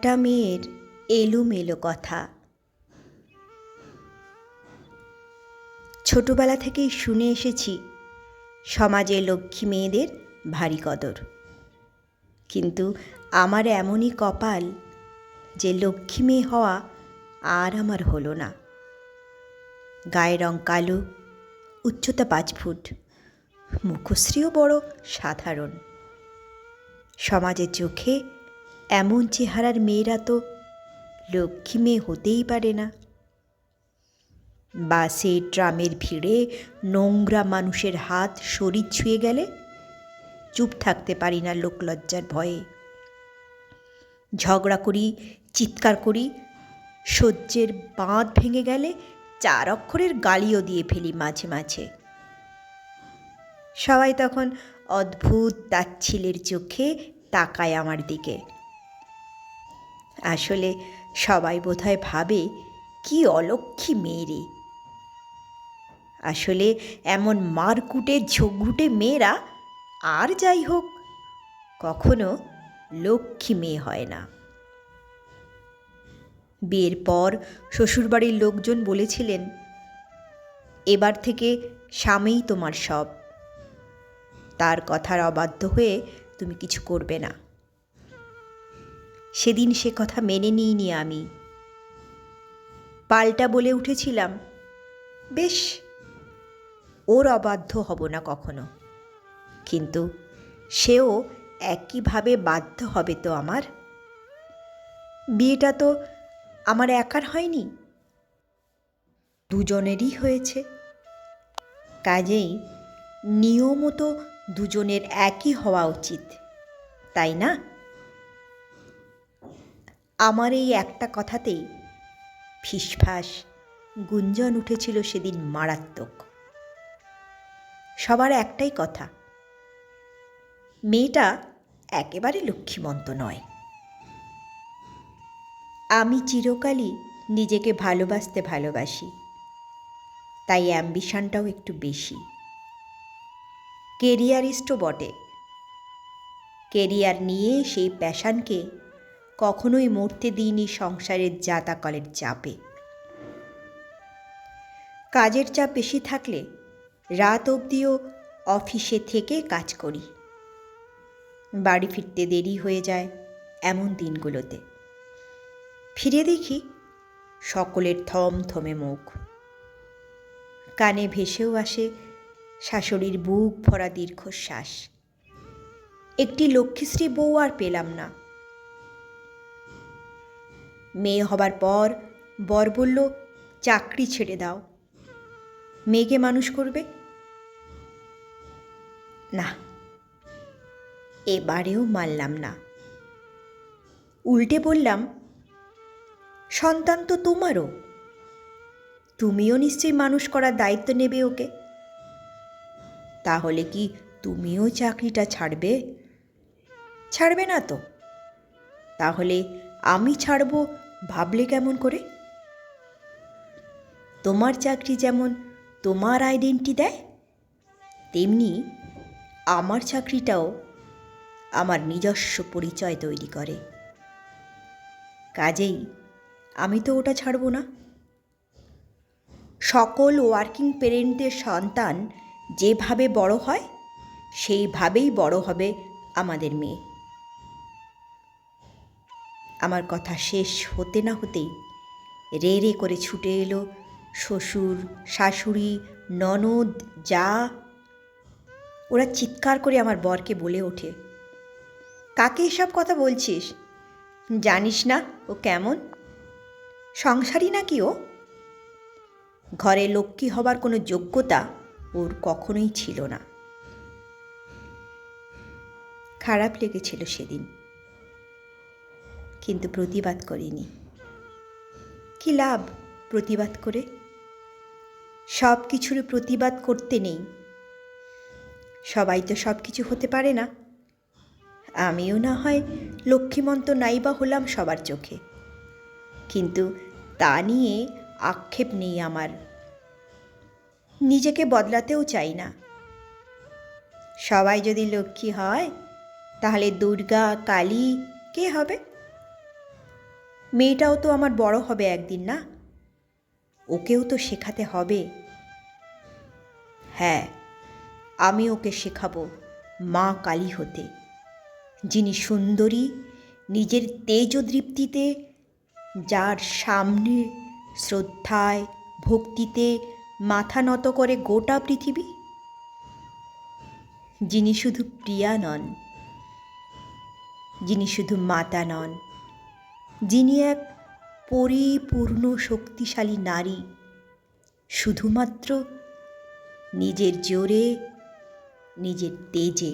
একটা মেয়ের এলোমেলো কথা। ছোটবেলা থেকেই শুনে এসেছি, সমাজে লক্ষ্মী মেয়েদের ভারী কদর। কিন্তু আমার এমনই কপাল যে লক্ষ্মী মেয়ে হওয়া আর আমার হলো না। গায়ের রং কালো, উচ্চতা পাঁচ ফুট, মুখশ্রীও বড় সাধারণ। সমাজের চোখে এমন চেহারার মেয়েরা তো লক্ষ্মী মেয়ে হতেই পারে না। বাসে, ট্রামের ভিড়ে নোংরা মানুষের হাত শরীর ছুঁয়ে গেলে চুপ থাকতে পারি না লোকলজ্জার ভয়ে। ঝগড়া করি, চিৎকার করি, সহ্যের বাঁধ ভেঙে গেলে চার অক্ষরের গালিও দিয়ে ফেলি মাঝে মাঝে। সবাই তখন অদ্ভুত তাচ্ছিলের চোখে তাকায় আমার দিকে। আসলে সবাই বোধহয় ভাবে, কি অলক্ষী মেয়েরে। আসলে এমন মারকুটে ঝগড়ুটে মেয়েরা আর যাই হোক, কখনো লক্ষ্মী মেয়ে হয় না। বিয়ের পর শ্বশুরবাড়ির লোকজন বলেছিলেন, এবার থেকে স্বামীই তোমার সব। তার কথার অবাধ্য হয়ে তুমি কিছু করবে না। সেদিন সে কথা মেনে নিইনি আমি। পাল্টা বলে উঠেছিলাম, বেশ, ওর অবাধ্য হব না কখনো। কিন্তু সেও একইভাবে বাধ্য হবে তো আমার? বিয়েটা তো আমার একার হয়নি? দুজনেরই হয়েছে। কাজেই নিয়মত দুজনের একই হওয়া উচিত, তাই না? আমার এই একটা কথাতেই ফিসফাস, গুঞ্জন উঠেছিল সেদিন মারাত্মক। সবার একটাই কথা, মেয়েটা একেবারে লক্ষ্মীমন্ত নয়। আমি চিরকালই নিজেকে ভালোবাসতে ভালোবাসি, তাই অ্যাম্বিশনটাও একটু বেশি। কেরিয়ারিস্টও বটে। কেরিয়ার নিয়ে সেই প্যাশানকে কখনোই মরতে দিইনি সংসারের জাতাকলের চাপে। কাজের চাপ বেশি থাকলে রাত অবধিও অফিসে থেকে কাজ করি। বাড়ি ফিরতে দেরি হয়ে যায় এমন দিনগুলোতে। ফিরে দেখি সকলের থম থমে মুখ। কানে ভেসেও আসে শাশুড়ির বুক ভরা দীর্ঘশ্বাস। একটি লক্ষ্মীশ্রী বউ আর পেলাম না। মেয়ে হবার পর বর বলল, চাকরি ছেড়ে দাও। মেয়েকে মানুষ করবে? না, এবারেও মানলাম না। উল্টে বললাম, সন্তান তো তোমারও। তুমিও নিশ্চয়ই মানুষ করার দায়িত্ব নেবে ওকে। তাহলে কি তুমিও চাকরিটা ছাড়বে? ছাড়বে না তো। তাহলে আমি ছাড়ব ভাবলে কেমন করে? তোমার চাকরি যেমন তোমার আইডেন্টি দেয়, তেমনি আমার চাকরিটাও আমার নিজস্ব পরিচয় তৈরি করে। কাজেই আমি তো ওটা ছাড়ব না। সকল ওয়ার্কিং পেরেন্টদের সন্তান যেভাবে বড় হয়, সেইভাবেই বড় হবে আমাদের মেয়ে। আমার কথা শেষ হতে না হতেই রে রে করে ছুটে এলো শ্বশুর, শাশুড়ি, ননদ, যা। ওরা চিৎকার করে আমার বরকে বলে ওঠে, কাকে এসব কথা বলছিস? জানিস না ও কেমন? সংসারী নাকি ও? ঘরে লক্ষ্মী হবার কোনো যোগ্যতা ওর কখনোই ছিল না। খারাপ লেগেছিল সেদিন। কিন্তু প্রতিবাদ করিনি। কি লাভ প্রতিবাদ করে? সব কিছুর প্রতিবাদ করতে নেই। সবাই তো সব কিছু হতে পারে না। আমিও না হয় লক্ষ্মীমন্ত নাইবা হলাম সবার চোখে। কিন্তু তা নিয়ে আক্ষেপ নেই আমার। নিজেকে বদলাতেও চাই না। সবাই যদি লক্ষ্মী হয়, তাহলে দুর্গা, কালী কে হবে? মেয়েটাও তো আমার বড় হবে একদিন, না? ওকেও তো শেখাতে হবে। হ্যাঁ আমি ওকে শেখাবো মা কালী হতে। যিনি সুন্দরী, নিজের তেজদৃপ্তিতে, যার সামনে শ্রদ্ধায়, ভক্তিতে মাথা নত করে গোটা পৃথিবী। যিনি শুধু প্রিয়া নন, যিনি শুধু মাতা নন যিনি এক পরিপূর্ণ শক্তিশালী নারী শুধুমাত্র নিজের জোরে নিজের তেজে।